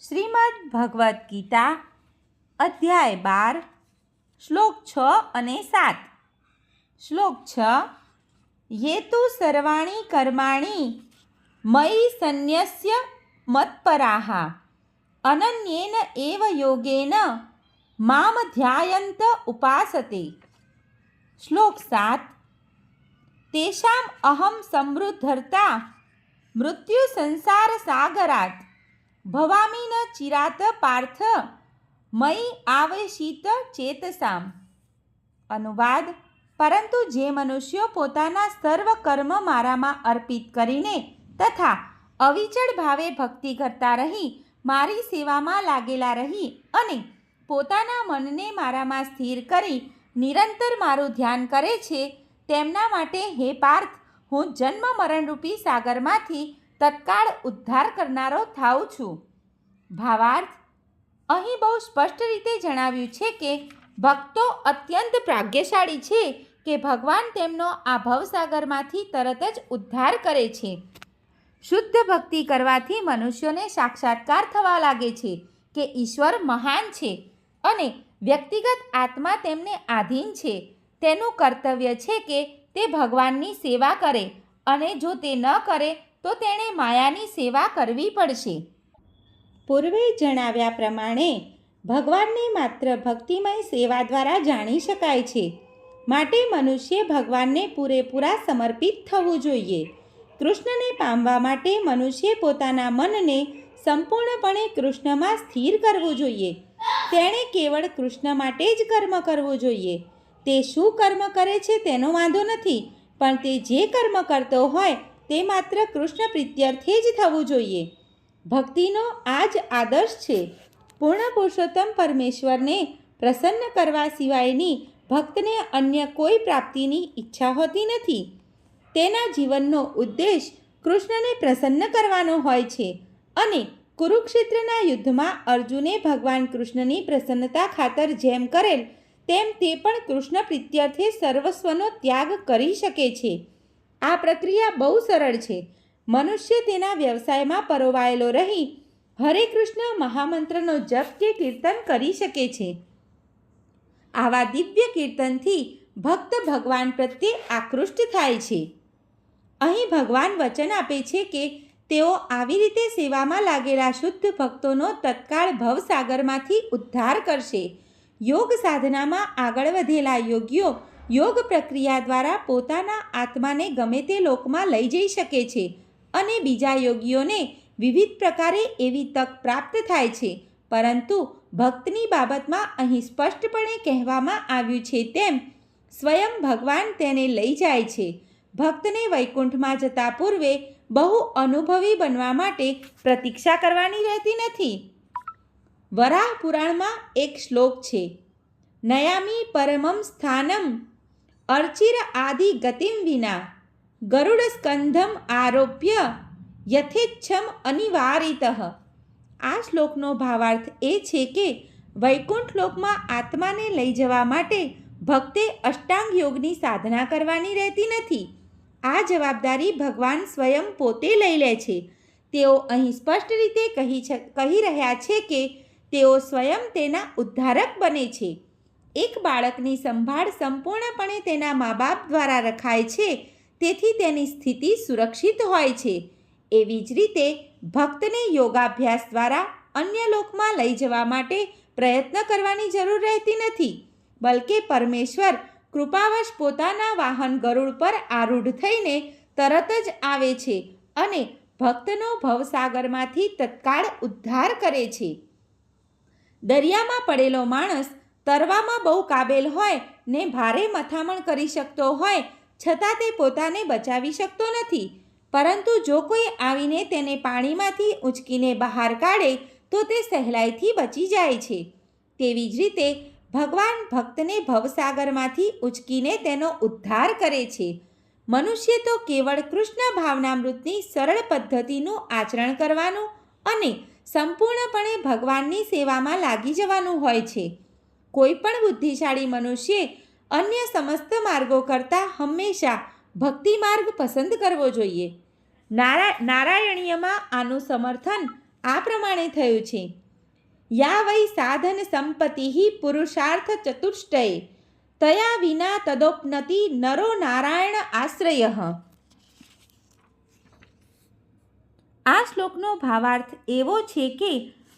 શ્રીમદ્ ભગવદ્ ગીતા, અધ્યાય બાર, શ્લોક છ અને સાત. શ્લોક છ, યેતુ સર્વાણી કર્માણી, મયી સંન્યસ્ય મત્પરાહા, અનન્યેન એવ યોગેન, મામ ધ્યાયંત ઉપાસતે. શ્લોક સાત, તેષામ અહમ સમૃદ્ધર્તા, મૃત્યુ સંસાર સાગરાત ભવામી ન ચિરાત પાર્થ મયી આવેશિત ચેતસામ. અનુવાદ, પરંતુ જે મનુષ્યો પોતાના સર્વ કર્મ મારામાં અર્પિત કરીને તથા અવિચળ ભાવે ભક્તિ કરતા રહી, મારી સેવામાં લાગેલા રહી અને પોતાના મનને મારામાં સ્થિર કરી નિરંતર મારું ધ્યાન કરે છે, તેમના માટે હે પાર્થ, હું જન્મ મરણરૂપી સાગરમાંથી તત્કાળ ઉદ્ધાર કરનારો થાઉં છું. ભાવાર્થ, અહીં બહુ સ્પષ્ટ રીતે જણાવ્યું છે કે ભક્તો અત્યંત ભાગ્યશાળી છે કે ભગવાન તેમનો આ ભવસાગરમાંથી તરત જ ઉદ્ધાર કરે છે. શુદ્ધ ભક્તિ કરવાથી મનુષ્યોને સાક્ષાત્કાર થવા લાગે છે કે ઈશ્વર મહાન છે અને વ્યક્તિગત આત્મા તેમને આધીન છે. તેનું કર્તવ્ય છે કે તે ભગવાનની સેવા કરે અને જો તે ન કરે તો તેણે માયાની સેવા કરવી પડશે. પૂર્વે જણાવ્યા પ્રમાણે, ભગવાનને માત્ર ભક્તિમય સેવા દ્વારા જાણી શકાય છે. માટે મનુષ્ય ભગવાનને પૂરેપૂરા સમર્પિત થવું જોઈએ. કૃષ્ણને પામવા માટે મનુષ્ય પોતાના મનને સંપૂર્ણપણે કૃષ્ણમાં સ્થિર કરવું જોઈએ. તેણે કેવળ કૃષ્ણ માટે જ કર્મ કરવું જોઈએ. તે શું કર્મ કરે છે તેનો વાંધો નથી, પણ તે જે કર્મ કરતો હોય તે માત્ર કૃષ્ણ પ્રીત્યર્થે જ થવું જોઈએ. ભક્તિનો આ જ આદર્શ છે. પૂર્ણ પુરુષોત્તમ પરમેશ્વરને પ્રસન્ન કરવા સિવાયની ભક્તને અન્ય કોઈ પ્રાપ્તિની ઈચ્છા હોતી નથી. તેના જીવનનો ઉદ્દેશ કૃષ્ણને પ્રસન્ન કરવાનો હોય છે અને કુરુક્ષેત્રના યુદ્ધમાં અર્જુને ભગવાન કૃષ્ણની પ્રસન્નતા ખાતર જેમ કરેલ, તેમ તે પણ કૃષ્ણ પ્રિત્યર્થે સર્વસ્વનો ત્યાગ કરી શકે છે. આ પ્રક્રિયા બહુ સરળ છે. મનુષ્ય તેના વ્યવસાયમાં પરોવાયેલો રહી હરે કૃષ્ણ મહામંત્રનો જપ કે કીર્તન કરી શકે છે. આવા દિવ્ય કીર્તનથી ભક્ત ભગવાન પ્રત્યે આકૃષ્ટ થાય છે. અહીં ભગવાન વચન આપે છે કે તેઓ આવી રીતે સેવામાં લાગેલા શુદ્ધ ભક્તોનો તત્કાળ ભવસાગરમાંથી ઉદ્ધાર કરશે. યોગ સાધનામાં આગળ વધેલા યોગીઓ યોગ પ્રક્રિયા દ્વારા પોતાના આત્માને ગમે તે લોકમાં લઈ જઈ શકે છે અને બીજા યોગીઓને વિવિધ પ્રકારે એવી તક પ્રાપ્ત થાય છે. પરંતુ ભક્તની બાબતમાં અહીં સ્પષ્ટપણે કહેવામાં આવ્યું છે તેમ, સ્વયં ભગવાન તેને લઈ જાય છે. ભક્તને વૈકુંઠમાં જતા પૂર્વે બહુ અનુભવી બનવા માટે પ્રતીક્ષા કરવાની રહેતી નથી. વરાહ પુરાણમાં એક શ્લોક છે, નયામી પરમમ સ્થાનમ અર્ચિર આદિ ગતિમ વિના ગરુડ સ્કંધમ આરોપ્ય યથેચ્છમ અનિવારિત. આ શ્લોકનો ભાવાર્થ એ છે કે વૈકુંઠ લોકમાં આત્માને લઈ જવા માટે ભક્તે અષ્ટાંગ યોગની સાધના કરવાની રહેતી નથી. આ જવાબદારી ભગવાન સ્વયં પોતે લઈ લે છે. તેઓ અહીં સ્પષ્ટ રીતે કહી છે, કહી રહ્યા છે કે તેઓ સ્વયં તેના ઉદ્ધારક બને છે. એક બાળકની સંભાળ સંપૂર્ણપણે તેના મા બાપ દ્વારા રખાય છે. તેથી તેની સ્થિતિ સુરક્ષિત હોય છે. એવી જ રીતે ભક્તને યોગાભ્યાસ દ્વારા અન્ય લોકમાં લઈ જવા માટે પ્રયત્ન કરવાની જરૂર રહેતી નથી. બલકે પરમેશ્વર કૃપાવશ પોતાના વાહન ગરુડ પર આરૂઢ થઈને તરત જ આવે છે અને ભક્તનો ભવસાગરમાંથી તત્કાળ ઉદ્ધાર કરે છે. દરિયામાં પડેલો માણસ તરવામાં બહુ કાબેલ હોય ને ભારે મથામણ કરી શકતો હોય, છતાં તે પોતાને બચાવી શકતો નથી. પરંતુ જો કોઈ આવીને તેને પાણીમાંથી ઉંચકીને બહાર કાઢે, તો તે સહેલાઈથી બચી જાય છે. તેવી જ રીતે, ભગવાન ભક્તને ભવસાગરમાંથી ઉંચકીને તેનો ઉદ્ધાર કરે છે. મનુષ્ય તો કેવળ કૃષ્ણ ભાવનામૃતની સરળ પદ્ધતિનું આચરણ કરવાનું અને સંપૂર્ણપણે ભગવાનની સેવામાં લાગી જવાનું હોય છે. કોઈ પણ બુદ્ધિશાળી મનુષ્યે અન્ય સમસ્ત માર્ગો કરતાં હંમેશા ભક્તિ માર્ગ પસંદ કરવો જોઈએ. નારા, નારાયણીયમાં આનું સમર્થન આ પ્રમાણે થયું છે. યા વૈ સાધન સંપત્તિ પુરુષાર્થ ચતુષ્ટય, તયા વિના તદોપનતિ નરો નારાયણ આશ્રય. આ શ્લોકનો ભાવાર્થ એવો છે કે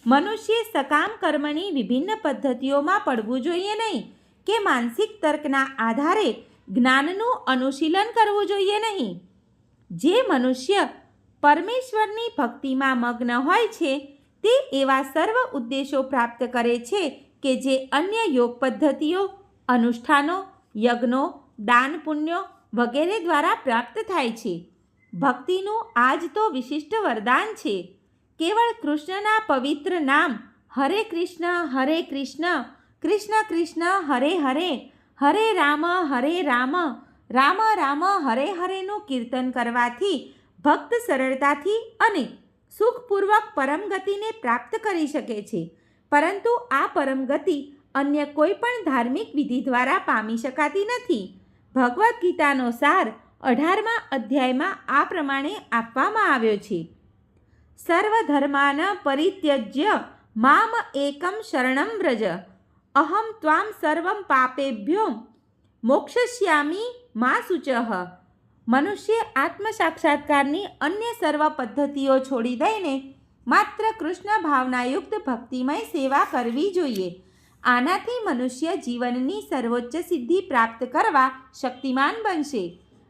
મનુષ્ય સકામ કર્મની વિભિન્ન પદ્ધતિઓમાં પડવું જોઈએ નહીં કે માનસિક તર્કના આધારે જ્ઞાનનું અનુશીલન કરવું જોઈએ નહીં. જે મનુષ્ય પરમેશ્વરની ભક્તિમાં મગ્ન હોય છે, તે એવા સર્વ ઉદ્દેશો પ્રાપ્ત કરે છે કે જે અન્ય યોગ પદ્ધતિઓ, અનુષ્ઠાનો, યજ્ઞો, દાન પુણ્યો વગેરે દ્વારા પ્રાપ્ત થાય છે. ભક્તિનું આજ તો વિશિષ્ટ વરદાન છે. કેવળ કૃષ્ણના પવિત્ર નામ, હરે કૃષ્ણ હરે કૃષ્ણ કૃષ્ણ કૃષ્ણ, હરે હરે હરે રામ હરે રામ રામ રામ, હરે હરેનું કીર્તન કરવાથી ભક્ત સરળતાથી અને સુખપૂર્વક પરમગતિને પ્રાપ્ત કરી શકે છે. પરંતુ આ પરમગતિ અન્ય કોઈ પણ ધાર્મિક વિધિ દ્વારા પામી શકાતી નથી. ભગવદ્ ગીતાનો સાર અઢારમા અધ્યાયમાં આ પ્રમાણે આપવામાં આવ્યો છે. સર્વધર્માન પરિત્યજ્ય મામ એકમ શરણમ વ્રજ અહમ ત્વામ સર્વમ પાપેભ્યો મોક્ષસ્યામી મા શુચઃ મનુષ્ય આત્મ સાક્ષાત્કારની અન્ય સર્વ પદ્ધતિઓ છોડી દઈને માત્ર કૃષ્ણ ભાવનાયુક્ત ભક્તિમય સેવા કરવી જોઈએ આનાથી મનુષ્ય જીવનની સર્વોચ્ચ સિદ્ધિ પ્રાપ્ત કરવા શક્તિમાન બનશે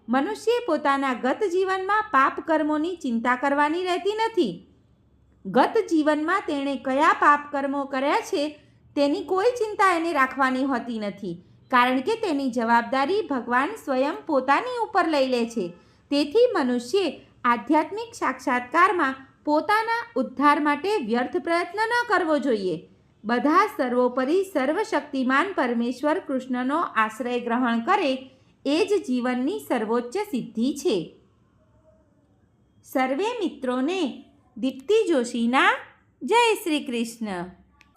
મનુષ્ય પોતાના ગત જીવનમાં પાપ કર્મોની ચિંતા કરવાની રહેતી નથી. ગત જીવનમાં તેણે કયા પાપ કર્મો કર્યા છે તેની કોઈ ચિંતા એને રાખવાની હોતી નથી, કારણ કે તેની જવાબદારી ભગવાન સ્વયં પોતાની ઉપર લઈ લે છે. તેથી મનુષ્યે આધ્યાત્મિક સાક્ષાત્કારમાં પોતાના ઉદ્ધાર માટે વ્યર્થ પ્રયત્ન ન કરવો જોઈએ. બધા સર્વોપરી સર્વશક્તિમાન પરમેશ્વર કૃષ્ણનો આશ્રય ગ્રહણ કરે એ જ જીવનની સર્વોચ્ચ સિદ્ધિ છે. સર્વે મિત્રોને દીપ્તિ જોશીના જય શ્રી કૃષ્ણ.